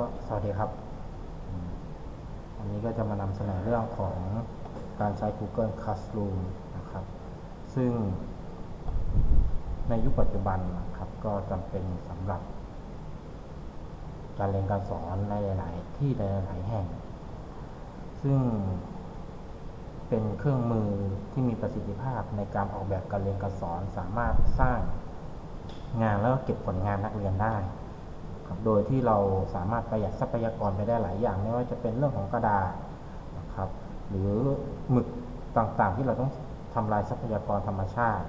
ก็สวัสดีครับอันนี้ก็จะมานำเสนอเรื่องของการใช้ Google Classroom นะครับ ซึ่งในยุคปัจจุบันนะครับ ก็จำเป็นสำหรับ การเรียนการสอนในหลาย ๆ ที่ในหลายแห่ง ซึ่งเป็นเครื่องมือที่มีประสิทธิภาพในการออกแบบการเรียนการสอนสามารถสร้างงานแล้วก็เก็บผลงานนักเรียนได้ โดยที่เราสามารถประหยัดทรัพยากรไปได้หลายอย่าง ไม่ว่าจะเป็นเรื่องของกระดาษนะครับ หรือหมึกต่างๆที่เราต้องทำลายทรัพยากรธรรมชาติ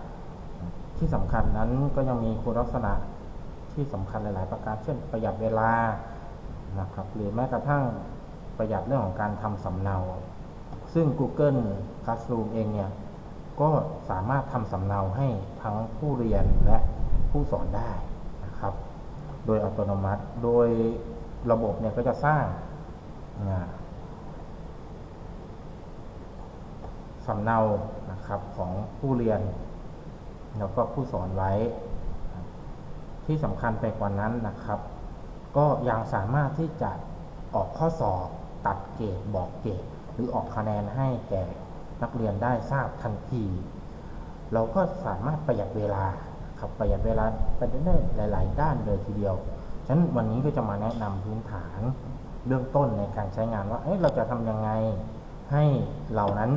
ที่สำคัญนั้นก็ยังมีคุณลักษณะที่สำคัญหลาย ๆ ประการ เช่นประหยัดเวลานะครับ หรือแม้กระทั่งประหยัดเรื่องของการทำสำเนา ซึ่ง Google Classroom เองเนี่ย ก็สามารถทำสำเนาให้ทั้งผู้เรียนและผู้สอนได้นะครับ ยอัตโนมัติ โดยระบบเนี่ยก็จะสร้างาสำเนานะครับของผู้เรียน แล้วก็ผู้สอนไว้ ที่สำคัญไปกว่านั้นนะครับ ก็ยังสามารถที่จะออกข้อสอบตัดเกรดบอกเกรดหรือออกคะแนนให้แก่นักเรียนได้ทราบทันที เราก็สามารถประหยัดเวลา ครับประหยัดเวลาไปได้หลาย ๆ ด้านเลยทีเดียว ฉะนั้นวันนี้ก็จะมาแนะนำพื้นฐานเรื่องต้นในการใช้งานว่าเอ๊ะเราจะทำยังไงให้เรานั้น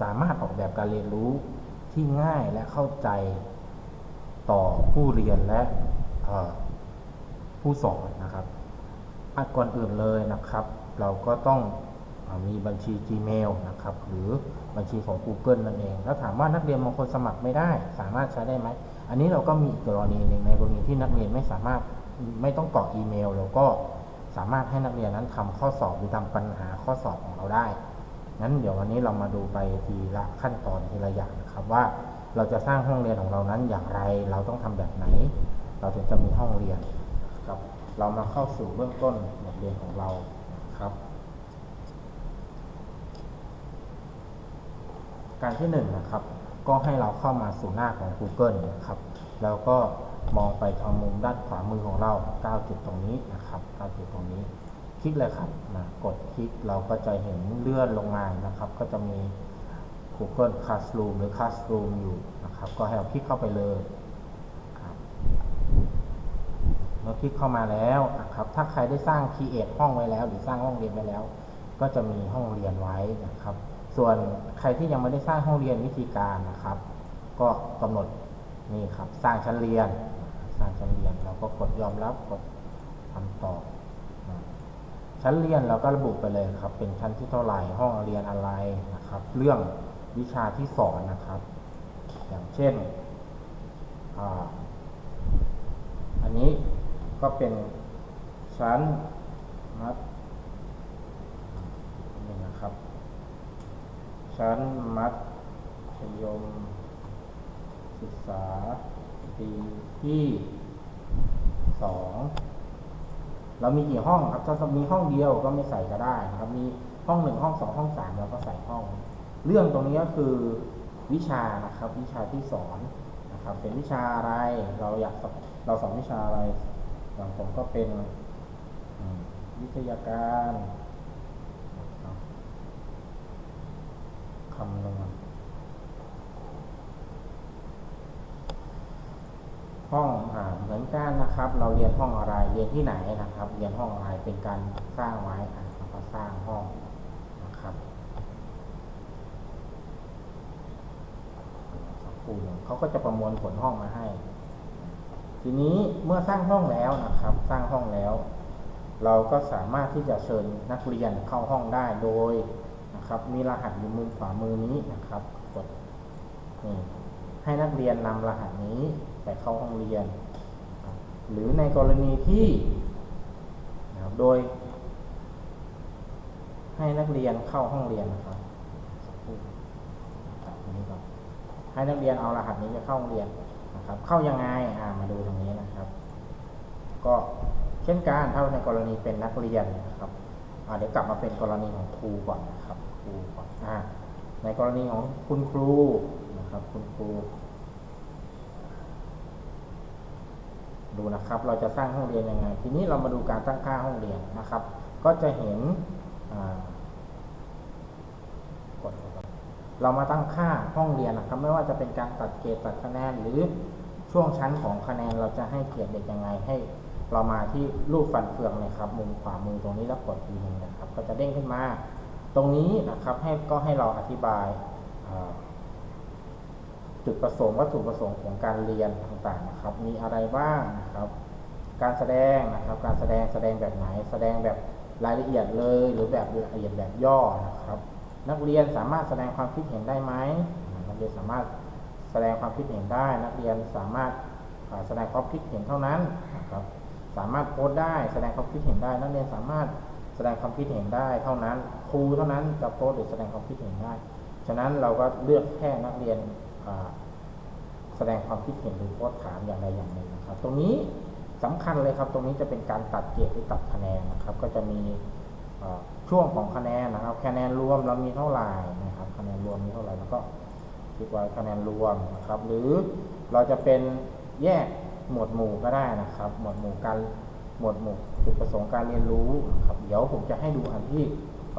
สามารถออกแบบการเรียนรู้ที่ง่ายและเข้าใจต่อผู้เรียนและผู้สอนนะครับอก่อนอื่นเลยนะครับ เราก็ต้องอมีบัญชี Gmail นะครับ หรือบัญชีของ Google นั่นเอง แล้วถามว่านักเรียนบางคนสมัครไม่ได้ สามารถใช้ได้ไหม อันนี้เราก็มีกรณีหนึ่งในกรณีที่นักเรียนไม่สามารถไม่ต้องกรอกอีเมลเราก็สามารถให้นักเรียนนั้นทำข้อสอบหรือทำปัญหาข้อสอบของเราได้งั้นเดี๋ยววันนี้เรามาดูไปทีละขั้นตอนทีละอย่างนะครับว่าเราจะสร้างห้องเรียนของเรานั้นอย่างไร เราต้องทำแบบไหน เราถึงจะมีห้องเรียนครับ เรามาเข้าสู่เบื้องต้นบทเรียนของเราครับ การที่หนึ่งนะครับ ก็ให้เราเข้ามาสู่หน้าของ Google นะครับ แล้วก็มองไปทางมุมด้านขวามือของเรา 9 จุดตรงนี้นะครับ 9 จุดตรงนี้ คลิกเลยครับนะกดคลิกเราก็จะเห็นเลื่อนลงมานะครับ ก็จะมี Google Classroom หรือ Classroom อยู่นะครับ ก็ให้เราคลิกเข้าไปเลยครับเมื่อคลิกเข้ามาแล้วนะครับ ถ้าใครได้สร้าง Create ห้องไว้แล้ว หรือสร้างห้องเรียนไว้แล้ว ก็จะมีห้องเรียนไว้นะครับ ส่วนใครที่ยังไม่ได้สร้างห้องเรียนวิธีการนะครับ ก็กำหนดนี่ครับสร้างชั้นเรียน สร้างชั้นเรียนเราก็กดยอมรับกดทำต่อชั้นเรียนเราก็ระบุไปเลยครับ เป็นชั้นที่เท่าไหร่ห้องเรียนอะไรนะครับ เรื่องวิชาที่สอนนะครับ อย่างเช่นอ,อันนี้ก็เป็นชั้นมัธนี่นะครับ ชั้นมัธยม ศึกษา ปีที่สองเรามีกี่ห้องครับ ถ้ามีห้องเดียวก็ไม่ใส่ก็ได้นะครับ มีห้องหนึ่งห้องสองห้องสามเราก็ใส่ห้อง เรื่องตรงนี้ก็คือวิชานะครับ วิชาที่สอนนะครับ เป็นวิชาอะไร เราอยากเราสอนวิชาอะไรอย่างผมก็เป็นวิทยาการนะครับ คำนวณห้องอ่าเหมือนกันนะครับ เราเรียนห้องอะไรเรียนที่ไหนนะครับ เรียนห้องอะไรเป็นการสร้างไว้อะเราก็สร้างห้องนะครับสักครู่เขาก็จะประมวลผลห้องมาให้ ทีนี้เมื่อสร้างห้องแล้วนะครับ สร้างห้องแล้ว เราก็สามารถที่จะเชิญนักเรียนเข้าห้องได้โดย นะครับ มีรหัสอยู่มือขวามือนี้นะครับ กดนี่ให้นักเรียนนำรหัสนี้ไปเข้าห้องเรียน หรือในกรณีที่นะโดย ให้นักเรียนเข้าห้องเรียนนะครับให้นักเรียนเอารหัสนี้ไปเข้าห้องเรียนนะครับ เข้ายังไงอ่ามาดูตรงนี้นะครับ ก็เช่นการถ้าในกรณีเป็นนักเรียนนะครับอ่าเดี๋ยวกลับมาเป็นกรณีของครูก่อนนะครับ รูก่อนอ่าในกรณีของคุณครูนะครับคุณครู ดูนะครับ เราจะสร้างห้องเรียนยังไง ทีนี้เรามาดูการตั้งค่าห้องเรียนนะครับ ก็จะเห็นกดเข้าไปเรามาตั้งค่าห้องเรียนนะครับ ไม่ว่าจะเป็นการตัดเกรดตัดคะแนนหรือช่วงชั้นของคะแนนเราจะให้เกียรติเด็กยังไงให้เรามาที่รูปฟันเฟืองนะครับ มุมขวามือตรงนี้แล้วกดทีนึงนะครับ ก็จะเด้งขึ้นมา ตรงนี้นะครับให้ก็ให้เราอธิบายจุดประสงค์วัตถุประสงค์ของการเรียนต่างๆนะครับ มีอะไรบ้างนะครับ การแสดงนะครับการแสดงแสดงแบบไหน แสดงแบบรายละเอียดเลย หรือแบบละเอียดแบบย่อนะครับ นักเรียนสามารถแสดงความคิดเห็นได้ไหมนักเรียนสามารถแสดงความคิดเห็นได้ นักเรียนสามารถแสดงความคิดเห็นเท่านั้นนะครับสามารถโพสต์ได้ แสดงความคิดเห็นได้ นักเรียนสามารถแสดงความคิดเห็นได้เท่านั้น ครูเท่านั้นจะโพสหรือแสดงความคิดเห็นได้ ฉะนั้นเราก็เลือกแค่นักเรียนแสดงความคิดเห็นหรือโพสถามอย่างใดอย่างหนึ่งนะครับ ตรงนี้สำคัญเลยครับ ตรงนี้จะเป็นการตัดเกรดหรือตัดคะแนนนะครับ ก็จะมีช่วงของคะแนนนะครับ คะแนนรวมเรามีเท่าไหร่นะครับ คะแนนรวมมีเท่าไหร่แล้วก็คลิกไว้คะแนนรวมนะครับ หรือเราจะเป็นแยกหมวดหมู่ก็ได้นะครับ หมวดหมู่การหมวดหมู่จุดประสงค์การเรียนรู้นะครับ เดี๋ยวผมจะให้ดูอันที่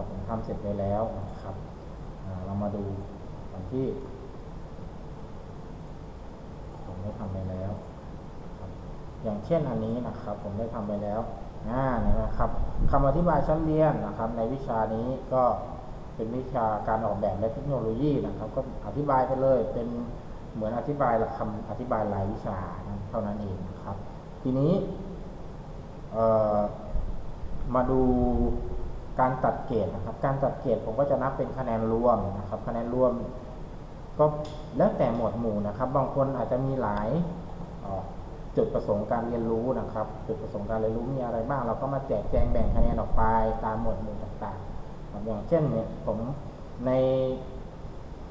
ผมทำเสร็จไปแล้วนะครับเรามาดูอันที่ผมได้ทำไปแล้ว อย่างเช่นอันนี้นะครับ ผมได้ทำไปแล้วอ่าเนี่ยนะครับคำอธิบายชั้นเรียนนะครับ ในวิชานี้ก็เป็นวิชาการออกแบบและเทคโนโลยีนะครับ ก็อธิบายไปเลยเป็นเหมือนอธิบายหละคำอธิบายรายวิชาเท่านั้นเองนะครับ ทีนี้มาดู การตัดเกรดนะครับ การตัดเกรดผมก็จะนับเป็นคะแนนรวมนะครับ คะแนนรวม ก็แล้วแต่หมวดหมู่นะครับ บางคนอาจจะมีหลายจุดประสงค์การเรียนรู้นะครับ จุดประสงค์การเรียนรู้มีอะไรบ้าง เราก็มาแจกแจงแบ่งคะแนนออกไปตามหมวดหมู่ต่างๆ อย่างเช่นเนี่ยผมใน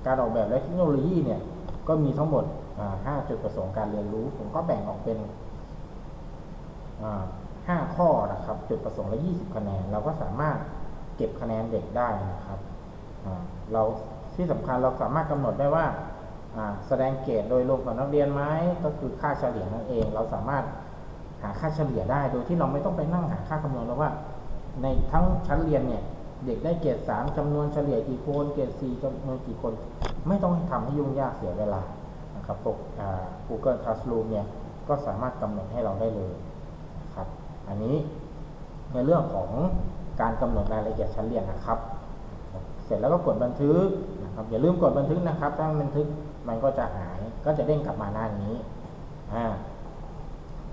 การออกแบบและเทคโนโลยีเนี่ยก็มีทั้งหมดอ่าห้าจุดประสงค์การเรียนรู้ ผมก็แบ่งออกเป็นอ่าห้าข้อนะครับ จุดประสงค์ละ 20 คะแนน เราก็สามารถ เก็บคะแนนเด็กได้นะครับ เราที่สำคัญเราสามารถกำหนดได้ว่าแสดงเกรดโดยรวมของนักเรียนไหมก็คือค่าเฉลี่ยนั่นเอง เราสามารถหาค่าเฉลี่ยได้ โดยที่เราไม่ต้องไปนั่งหาค่าคำนวณแล้วว่า ในทั้งชั้นเรียนเนี่ยเด็กได้เกรดสามจำนวนเฉลี่ยกี่คนเกรดสี่จำนวนกี่คน ไม่ต้องทำให้ยุ่งยากเสียเวลานะครับปกอ่า Google Classroom เนี่ยก็สามารถกำหนดให้เราได้เลยครับ อันนี้ในเรื่องของ การกำหนดรายละเอียดชั้นเรียนนะครับ เสร็จแล้วก็กดบันทึกนะครับอย่าลืมกดบันทึกนะครับ ถ้าบันทึกมันก็จะหายก็จะเด้งกลับมาหน้านี้อ่า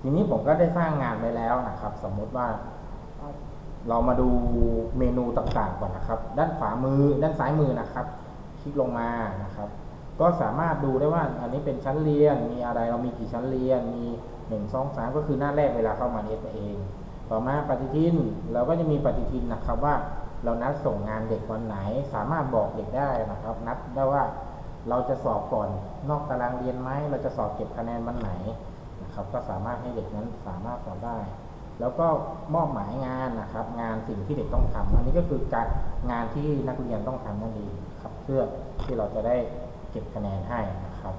ทีนี้ผมก็ได้สร้างงานไว้แล้วนะครับ สมมุติว่าเรามาดูเมนูต่างๆก่อนนะครับ ด้านขวามือด้านซ้ายมือนะครับ คลิกลงมานะครับ ก็สามารถดูได้ว่าอันนี้เป็นชั้นเรียนมีอะไรเรามีกี่ชั้นเรียนมีหนึ่งสองสามก็คือหน้าแรกเวลาเข้ามาเอเอง ต่อมาปฏิทินเราก็จะมีปฏิทินนะครับว่าเรานัดส่งงานเด็กวันไหน สามารถบอกเด็กได้นะครับ นัดได้ว่าเราจะสอบก่อนนอกตารางเรียนไหมเราจะสอบเก็บคะแนนวันไหนนะครับ ก็สามารถให้เด็กนั้นสามารถสอบได้ แล้วก็มอบหมายงานนะครับ งานสิ่งที่เด็กต้องทำอันนี้ก็คือการงานที่นักเรียนต้องทำนั่นเองครับ เพื่อที่เราจะได้เก็บคะแนนให้นะครับ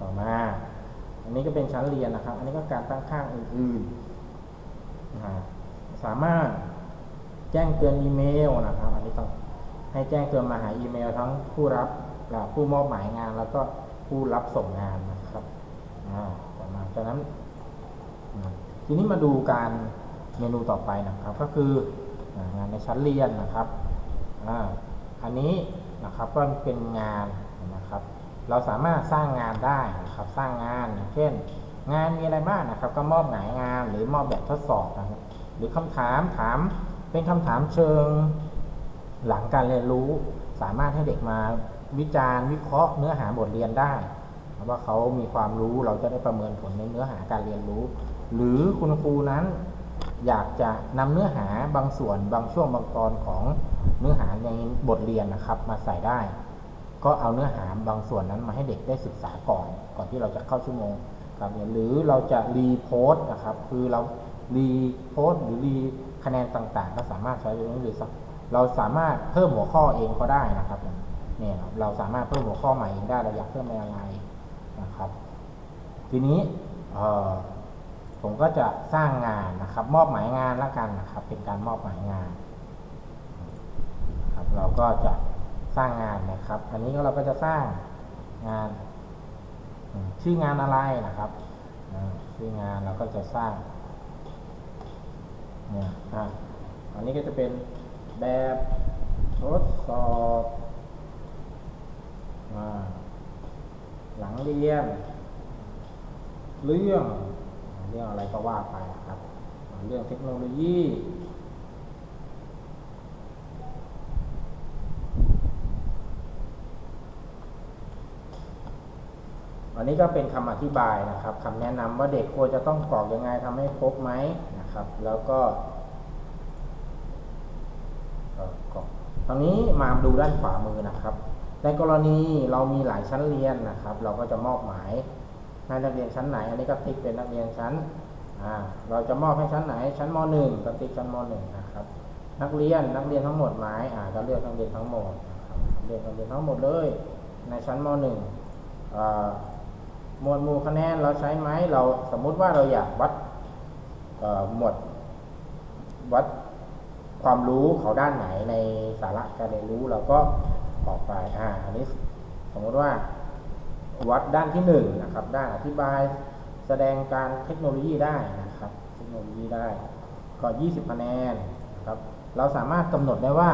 ต่อมา อันนี้ก็เป็นชั้นเรียนนะครับ อันนี้ก็การตั้งค่างอื่นๆ สามารถแจ้งเตือนอีเมลนะครับ อันนี้ต้องให้แจ้งเตือนมาหาอีเมล ทั้งผู้รับผู้มอบหมายงานแล้วก็ผู้รับส่งงานนะครับอ่าต่อมาจากนั้น ทีนี้มาดูการเมนูต่อไปนะครับ ก็คืองานในชั้นเรียนนะครับอาอันนี้นะครับก็เป็นงานนะครับ เราสามารถสร้างงานได้นะครับ สร้างงานอย่างเช่น งานมีอะไรบ้างนะครับ ก็มอบหมายงานหรือมอบแบบทดสอบนะครับ หรือคำถามถามเป็นคำถามเชิงหลังการเรียนรู้ สามารถให้เด็กมาวิจารณ์วิเคราะห์เนื้อหาบทเรียนได้ว่าเขามีความรู้เราจะได้ประเมินผลในเนื้อหาการเรียนรู้ หรือคุณครูนั้นอยากจะนำเนื้อหาบางส่วนบางช่วงบางตอนของเนื้อหาในบทเรียนนะครับ มาใส่ได้ ก็เอาเนื้อหาบางส่วนนั้นมาให้เด็กได้ศึกษาก่อน ก่อนที่เราจะเข้าชั่วโมง การเรียหรือเราจะรีโพสต์นะครับ คือเรารีโพสต์หรือรีคะแนนต่างๆ ก็สามารถใช้ตรงนี้หรือสักเราสามารถเพิ่มหัวข้อเองก็ได้นะครับเนี่ยเราสามารถเพิ่มหัวข้อใหม่เองได้เราอยากเพิ่มอะไรนะครับ ทีนี้เออผมก็จะสร้างงานนะครับ มอบหมายงานแล้วกันนะครับ เป็นการมอบหมายงานครับเราก็จะสร้างงานนะครับ อันนี้เราก็จะสร้างงาน ชื่องานอะไรนะครับชื่องานเราก็จะสร้างเนี่ยอะอันนี้ก็จะเป็นแบบทดสอบอหลังเรียน เรื่องเรื่องอะไรก็ว่าไปนะครับ เรื่องเทคโนโลยี อันนี้ก็เป็นคำอธิบายนะครับคำแนะนำว่าเด็กควรจะต้องกรอกยังไงทำให้ครบไหมนะครับ แล้วก็กรอกตอนนี้มาดูด้านขวามือนะครับ ในกรณีเรามีหลายชั้นเรียนนะครับ เราก็จะมอบหมายให้นักเรียนชั้นไหน อันนี้ก็ติ๊กเป็นนักเรียนชั้นเราจะมอบให้ชั้นไหน ชั้นม .1 ก็ติ๊กชั้นม .1 นะครับ นักเรียนนักเรียนทั้งหมดหมายอ่าก็เลือกนักเรียนทั้งหมดนะครับเรียนนักเรียนทั้งหมดเลย ในชั้นม .1 อ่า หมวดหมู่คะแนนเราใช้ไหมเราสมมุติว่าเราอยากวัดหมวดวัดความรู้เขาด้านไหนในสาระการเรียนรู้เราก็ออกไปอ่าอันนี้สมมติว่าวัดด้านที่หนึ่งนะครับ ด้านอธิบายแสดงการเทคโนโลยีได้นะครับ เทคโนโลยีได้ ก็ 20คะแนนนะครับ เราสามารถกำหนดได้ว่า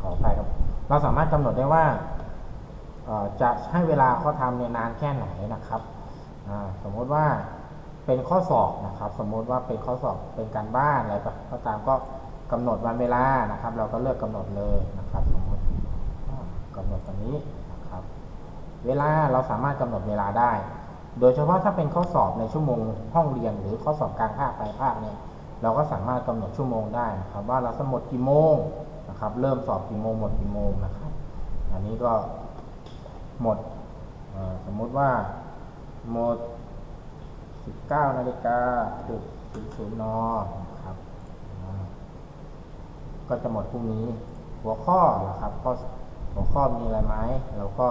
ขอไปครับ เราสามารถกำหนดได้ว่า จะให้เวลาเขาทำเนี่ยนานแค่ไหนนะครับ สมมติว่าเป็นข้อสอบนะครับ สมมติว่าเป็นข้อสอบเป็นการบ้านอะไรก็ตามก็กำหนดวันเวลานะครับ เราก็เลือกกำหนดเลยนะครับ สมมติอ่ากำหนดตรงนี้นะครับ เวลาเราสามารถกำหนดเวลาได้ โดยเฉพาะถ้าเป็นข้อสอบในชั่วโมงห้องเรียนหรือข้อสอบกลางภาคปลายภาคเนี่ยเราก็สามารถกำหนดชั่วโมงได้นะครับ ว่าเราสมดกี่โมงนะครับ เริ่มสอบกี่โมงหมดกี่โมงนะครับ อันนี้ก็ หมดสมมุติว่าหมด 19นาฬิกาจุด00นนะครับก็จะหมดพรุ่งนี้ หัวข้อนะครับข้อหัวข้อมีอะไรไหมเราก็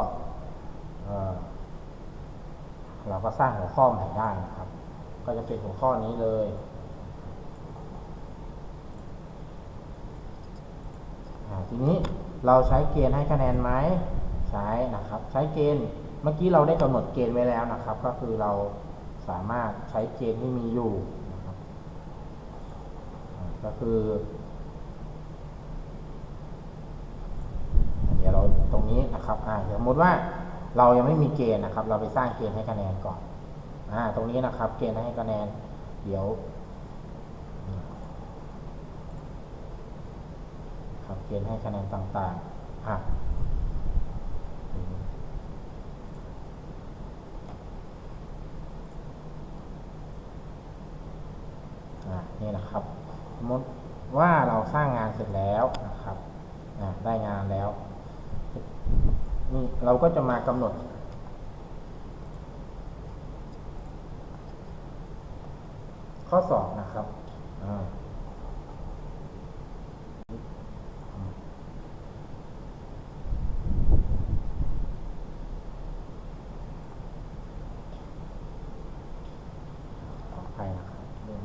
เราก็สร้างหัวข้อใหม่ได้นะครับ ก็จะเป็นหัวข้อนี้เลย ทีนี้เราใช้เกณฑ์ให้คะแนนไหม ใช้นะครับ ใช้เกณฑ์เมื่อกี้เราได้กำหนดเกณฑ์ไว้แล้วนะครับ ก็คือเราสามารถใช้เกณฑ์ที่มีอยู่นะครับก็คือ เดี๋ยวเราตรงนี้นะครับอ่าสมมติว่าเรายังไม่มีเกณฑ์นะครับ เราไปสร้างเกณฑ์ให้คะแนนก่อนอ่าตรงนี้นะครับ เกณฑ์ให้คะแนน เดี๋ยวครับเกณฑ์ให้คะแนนต่างๆอะอะ นี่นะครับสมมติว่าเราสร้างงานเสร็จแล้วนะครับได้งานแล้วนี่เราก็จะมากำหนด ข้อสอบนะครับอ่า ขออภัยนะครับเรื่อง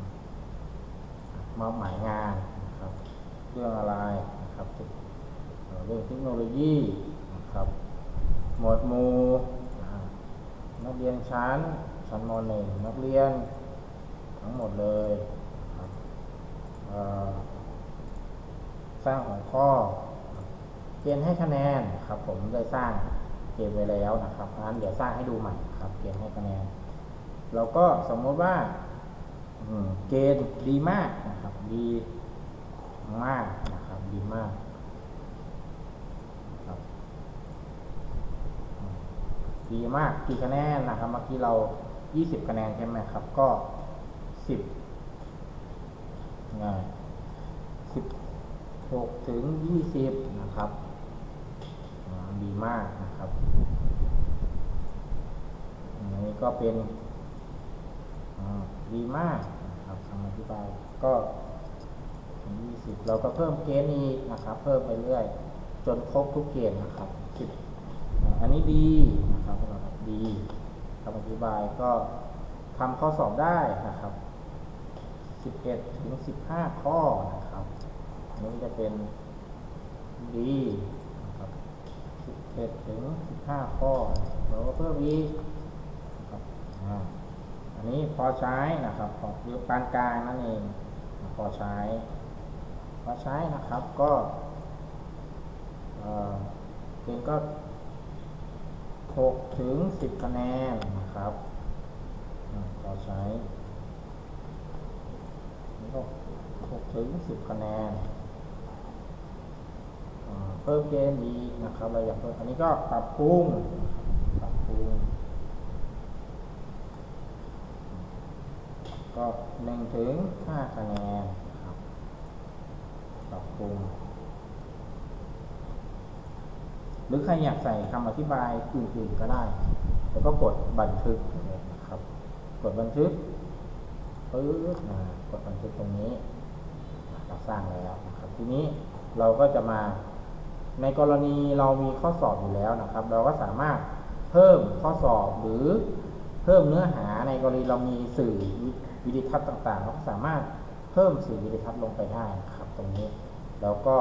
มอบหมายงานนะครับ เรื่องอะไรนะครับเอ่อเรื่องเทคโนโลยีนะครับ หมวดหมู่อ่านักเรียนชั้น ชั้นม .1 นักเรียนทั้งหมดเลยนะครับเอ่อสร้างหัวข้อ เกณฑ์ให้คะแนนครับ ผมได้สร้างเกณฑ์ไว้แล้วนะครับงั้นเดี๋ยวสร้างให้ดูใหม่ครับ เกณฑ์ให้คะแนน เราก็ สมมติว่าเกณฑ์ดีมากนะครับ ดีมากนะครับดีมากครับดีมากกี่คะแนนนะครับเมื่อกี้เรา 20 คะแนนใช่ไหมครับ ก็ 10ง่าย16 ถึง 20 นะครับดีมากนะครับอันนี้ก็เป็น ดีมากนะครับคำอธิบายก็ถึง20 เราก็เพิ่มเกณฑ์อีกนะครับ เพิ่มไปเรื่อย จนครบทุกเกณฑ์นะครับ10อ่าอันนี้ดีนะครับเราดีคำอธิบายก็ทำข้อสอบได้นะครับ 11 ถึง 15 ข้อนะครับนี้จะเป็น D นะครับ11 ถึง 15 ข้อ เราก็เพิ่มอีก อันนี้พอใช้นะครับของคือปานกลางนั่นเองพอใช้ พอใช้นะครับก็เอ่อเกณฑ์ก็6ถึง 10 คะแนนนะครับพอใช้นี่ก็6ถึง 10 คะแนนเพิ่มเกณฑ์อีกนะครับเราอยากเพิ่มอันนี้ก็ปรับปรุงปรับปรุง หนึ่งถึงห้าคะแนนครับปรับปรุงหรือใครอยากใส่คำอธิบายอื่นๆก็ได้ แล้วก็กดบันทึกนะครับ กดบันทึกปึ๊บนะกดบันทึกตรงนี้เราสร้างแล้วนะครับ ทีนี้เราก็จะมา ในกรณีเรามีข้อสอบอยู่แล้วนะครับ เราก็สามารถเพิ่มข้อสอบหรือเพิ่มเนื้อหาในกรณีเรามีสื่อวิ วิดีทัศน์ต่างๆ เราก็สามารถเพิ่มสื่อวิดีทัศน์ลงไปได้ครับตรงนี้ แล้วก็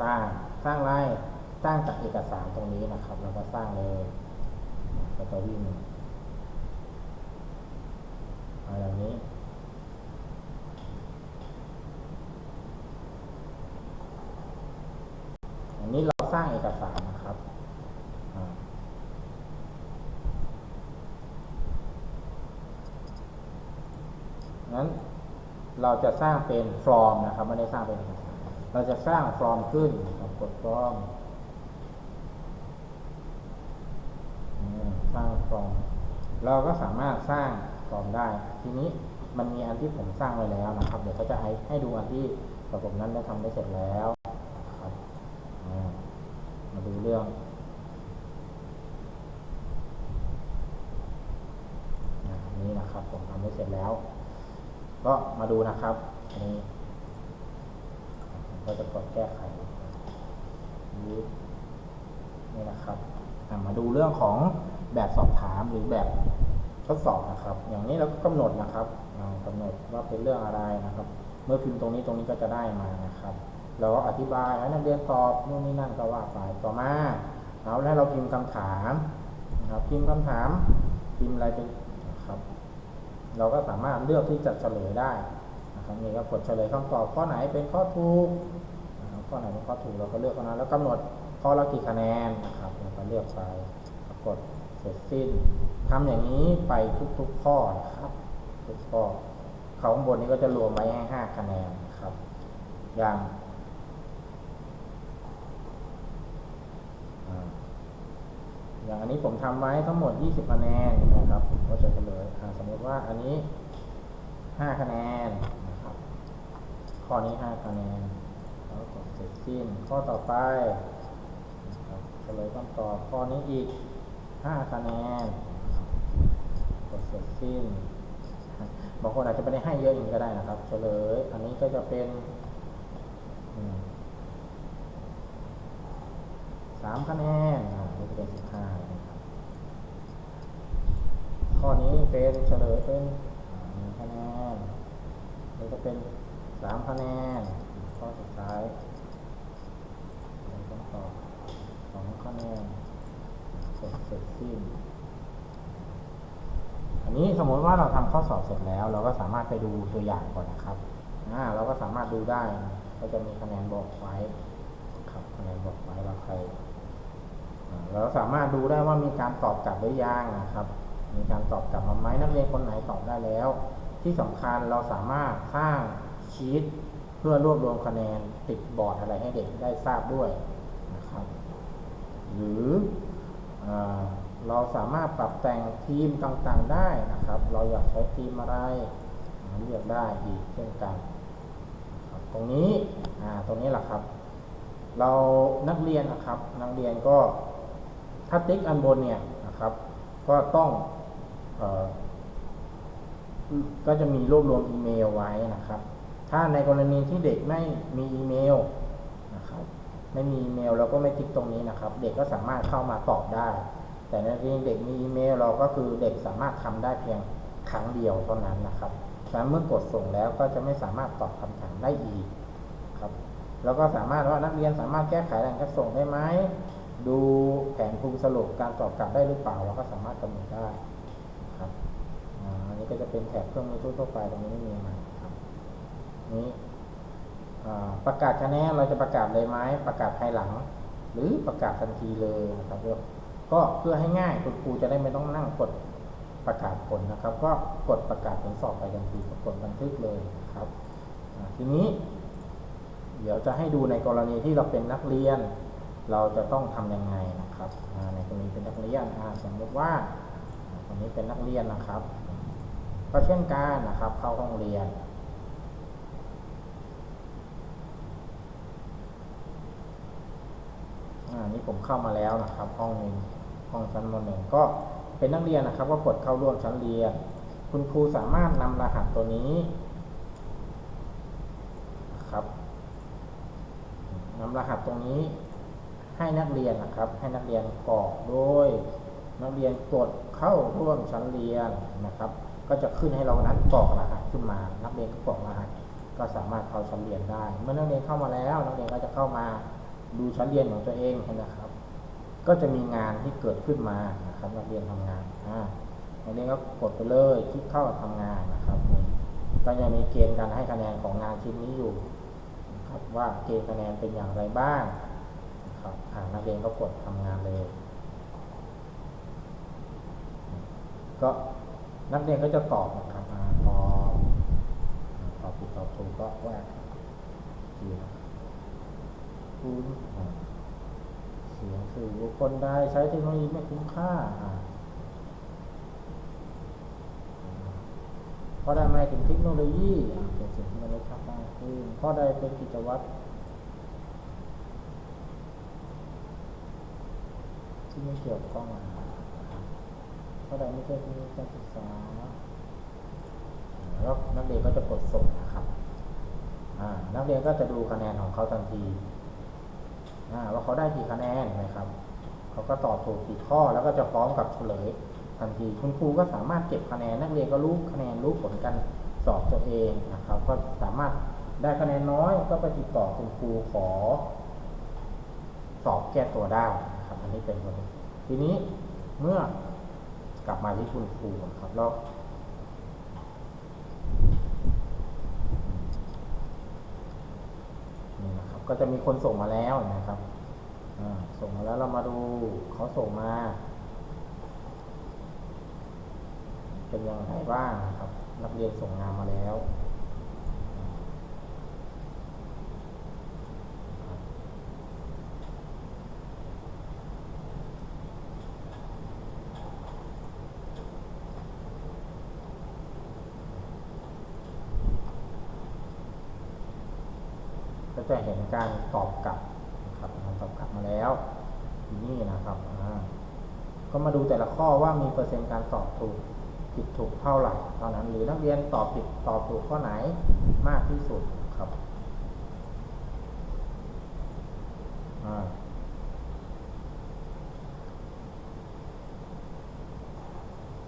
สร้างสร้างไลน์สร้างจากเอกสารตรงนี้นะครับเราก็สร้างเลยก็จะวิ่งอะไรแบบนี้นี้เราสร้างเอกสารนะครับอ่างั้น เราจะสร้างเป็นฟอร์มนะครับไม่ได้สร้างเป็น เราจะสร้างฟอร์มขึ้นกดฟอร์มสร้างฟอร์มเราก็สามารถสร้างฟอร์มได้ ทีนี้มันมีอันที่ผมสร้างไว้แล้วนะครับ เดี๋ยวก็จะให้ให้ดูอันที่ระบบนั้นได้ทำได้เสร็จแล้วนะครับอ่ามาดูเรื่องอ่าอันนี้นะครับ ผมทำได้เสร็จแล้ว ก็มาดูนะครับอันนี้ผมก็จะกดแก้ไขนี่นี่นะครับอะมาดูเรื่องของ แบบสอบถามหรือแบบทดสอบนะครับ อย่างนี้เราก็กำหนดนะครับอ่ากำหนดว่าเป็นเรื่องอะไรนะครับ เมื่อพิมพ์ตรงนี้ตรงนี้ก็จะได้มานะครับ เราก็อธิบายให้นักเรียนตอบนู่นนี่นั่นก็ว่าไปต่อมาเอาแล้วเราพิมพ์คำถามนะครับ พิมพ์คำถาม พิมพ์อะไรเป็นะครับ เราก็สามารถเลือกที่จะเฉลยได้นะครับนี่ก็กดเฉลยคำตอบข้อไหนเป็นข้อถูกข้อไหนเป็นข้อถูกเราก็เลือกข้อนั้นแล้วกำหนดข้อละกี่คะแนนนะครับเราก็เลือกไปกด เสร็จสิ้นทำอย่างนี้ไปทุกๆข้อนะครับ ทุกข้อเขาข้างบนนี้ก็จะรวมไว้ให้ห้าคะแนนนะครับ อย่างอย่างอันนี้ผมทำไว้ทั้งหมด 20 คะแนนนะครับผมก็จะเฉลยอ่าสมมติว่าอันนี้ 5 คะแนนนะครับ ข้อนี้ 5 คะแนน แล้วกดเสร็จสิ้น ข้อต่อไปเฉลยคำตอบข้อนี้อีก 5คะแนนกดเสร็จสิ้น บางคนอาจจะไม่ได้ให้เยอะอย่างนี้ก็ได้นะครับ เฉลย อันนี้ก็จะเป็นสามคะแนนนี่จะเป็นสิบห้าข้อนี้เป็นเฉลยเป็นอ่าหนึ่งคะแนนนี่ก็เป็นสามคะแนน ข้อสุดท้ายเป็นคำตอบสองคะแนน เสร็จเสร็จสิ้น อันนี้สมมติว่าเราทำข้อสอบเสร็จแล้ว เราก็สามารถไปดูตัวอย่างก่อนนะครับอ่าเราก็สามารถดูได้ก็จะมีคะแนนบอกไว้ครับคะแนนบอกไว้ว่าใครเราสามารถดูได้ว่ามีการตอบกลับหรือยังนะครับ มีการตอบกลับมาไหมนักเรียนคนไหนตอบได้แล้ว ที่สำคัญเราสามารถสร้างชีตเพื่อรวบรวมคะแนนติดบอร์ดอะไรให้เด็กได้ทราบด้วยนะครับ หรือ เราสามารถปรับแต่งทีมต่างๆได้นะครับ เราอยากใช้ทีมอะไรเลือกได้อีกเช่นกัน ตรงนี้ตรงนี้แหละครับ เรานักเรียนนะครับ นักเรียนก็ถ้าติ๊กอันบนเนี่ยนะครับ ก็ต้องอก็จะมีรวบรวมอีเมลไว้นะครับ ถ้าในกรณีที่เด็กไม่มีอีเมล ไม่มีอีเมลเราก็ไม่ติ๊กตรงนี้นะครับ เด็กก็สามารถเข้ามาตอบได้ แต่ในกรณีเด็กมีอีเมลเราก็คือเด็กสามารถทำได้เพียงครั้งเดียวเท่านั้นนะครับฉะนั้นเมื่อกดส่งแล้วก็จะไม่สามารถตอบคำถามได้อีกครับ แล้วก็สามารถว่านักเรียนสามารถแก้ไขแรงการส่งได้ไหมดูแผนภูมิสรุปการตอบกลับได้หรือเปล่าเราก็สามารถกำหนดได้ครับอันนี้ก็จะเป็นแถบเครื่องมือทั่วไปตรงนี้ไม่มีอะครับนี้ ประกาศคะแนนเราจะประกาศเลยไหมประกาศภายหลัง หรือประกาศทันทีเลยนะครับก็เพื่อให้ง่ายคุณครูจะได้ไม่ต้องนั่งกดประกาศผลนะครับ ก็กดประกาศผลสอบไปทันทีกดบันทึกเลยนะครับ ทีนี้ เดี๋ยวจะให้ดูในกรณีที่เราเป็นนักเรียน เราจะต้องทำยังไงนะครับในกรณีเป็นนักเรียนสมมติว่าอ่าคนนี้เป็นนักเรียนนะครับ ก็เช่นกันนะครับ เข้าห้องเรียน อ่านี่ผมเข้ามาแล้วนะครับ ห้องหนึ่งห้องชั้นมหนึ่งก็เป็นนักเรียนนะครับ ก็กดเข้าร่วมชั้นเรียน คุณครูสามารถนำรหัสตัวนี้ครับนำรหัสตรงนี้ให้นักเรียนนะครับ ให้นักเรียนกรอกโดยนักเรียนกดเข้าร่วมชั้นเรียนนะครับ ก็จะขึ้นให้เรานั้นกรอกรหัสขึ้นมา นักเรียนก็กรอกรหัสก็สามารถเข้าชั้นเรียนได้ เมื่อนักเรียนเข้ามาแล้ว นักเรียนก็จะเข้ามา ดูชั้นเรียนของตัวเองนะครับ ก็จะมีงานที่เกิดขึ้นมานะครับนักเรียนทำงานอ่านักเรียนก็กดไปเลยคลิกเข้าทำงานนะครับก็จะมีเกณฑ์การให้คะแนนของงานชิ้นนี้อยู่นะครับว่าเกณฑ์คะแนนเป็นอย่างไรบ้างนะครับอ่านักเรียนก็กดทำงานเลย ก็นักเรียนก็จะตอบนะครับอาพอตอบผิดตอบถูกก็ว่าทีนะ ครับคุณอ่าเสียงสื่อบุคคลใดใช้เทคโนโลยีไม่คุ้มค่าเพราะใดหมาถึงเทคโนโลยีเป็นสิ่งที่มนุษย์ทำได้ขึ้นเพราะใดเป็นกิจวัตรที่ไม่เกี่ยวข้องนะครับเท่าใดไม่ใช่ที่การศึกษาแล้วนักเรียนก็จะกดส่งนะครับนักเรียนก็จะดูคะแนนของเขาทันที่ ว่าเขาได้กี่คะแนนนะครับ เขาก็ตอบถูกกี่ข้อแล้วก็จะพร้อมกับเฉลยทันทีคุณครูก็สามารถเก็บคะแนนนักเรียนก็รู้คะแนนรู้ผลการสอบตัวเองนะครับ ก็สามารถได้คะแนนน้อยก็ไปติดต่อคุณครูขอ สอบแก้ตัวได้นะครับ อันนี้เป็นคนทีนี้เมื่อกลับมาที่คุณครูครับแล้วนี่นะครับ ก็จะมีคนส่งมาแล้วนะครับส่งมาแล้วเรามาดูเขาส่งมา เป็นยังไงบ้างนะครับ นักเรียนส่งงานมาแล้ว ก็จะเห็นการตอบกลับนะครับการตอบกลับมาแล้วทีนี่นะครับก็มาดูแต่ละข้อว่ามีเปอร์เซ็นต์การตอบถูกผิดถูกเท่าไหร่เท่านั้นหรือนักเรียนตอบผิดตอบถูกข้อไหนมากที่สุดครับ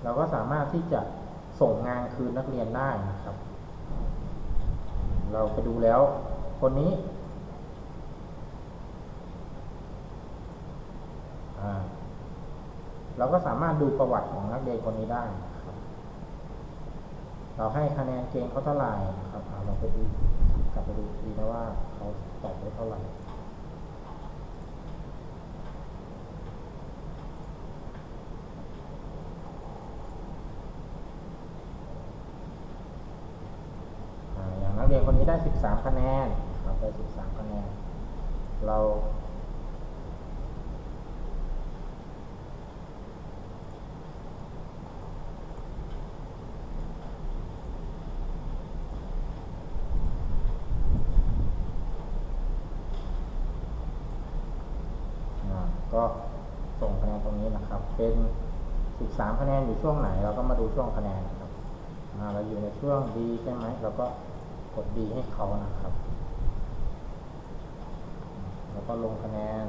เราก็สามารถที่จะส่งงานคืนนักเรียนได้นะครับ เราไปดูแล้ว คนนี้อ่า เราก็สามารถดูประวัติของนักเรียนคนนี้ได้ครับเราให้คะแนนเกณฑ์เขาเท่าไหร่นะครับเราไปดูกลับไปดูอีกทีนะว่าเขาตอบได้เท่าไหร่อย่างนักเรียนคนนี้ได้ 13 คะแนนครับได้ 13 คะแนน เราอ่า ก็ส่งคะแนนตรงนี้นะครับ เป็น 13 คะแนนอยู่ช่วงไหน เราก็มาดูช่วงคะแนนนะครับเราอยู่ในช่วง D ใช่ไหมเราก็กด D ให้เขานะครับ แล้วก็ลงคะแนน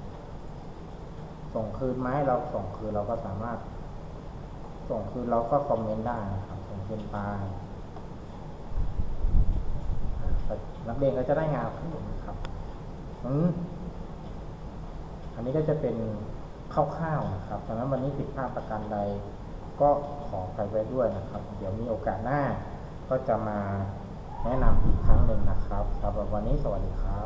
13 ส่งคืนไหมเราส่งคืนเราก็สามารถ ส่งคือเราก็คอมเมนต์ได้นะครับส่งเป็นไปนักเรียนก็จะได้งานเพิ่มนะครับอืม อันนี้ก็จะเป็นคร่าวๆนะครับดังนั้นวันนี้ผิดพลาดประการใด ก็ขอไปไว้ด้วยนะครับ เดี๋ยวมีโอกาสหน้าก็จะมาแนะนำอีกครั้งหนึ่งนะครับสำหรับวันนี้สวัสดีครับ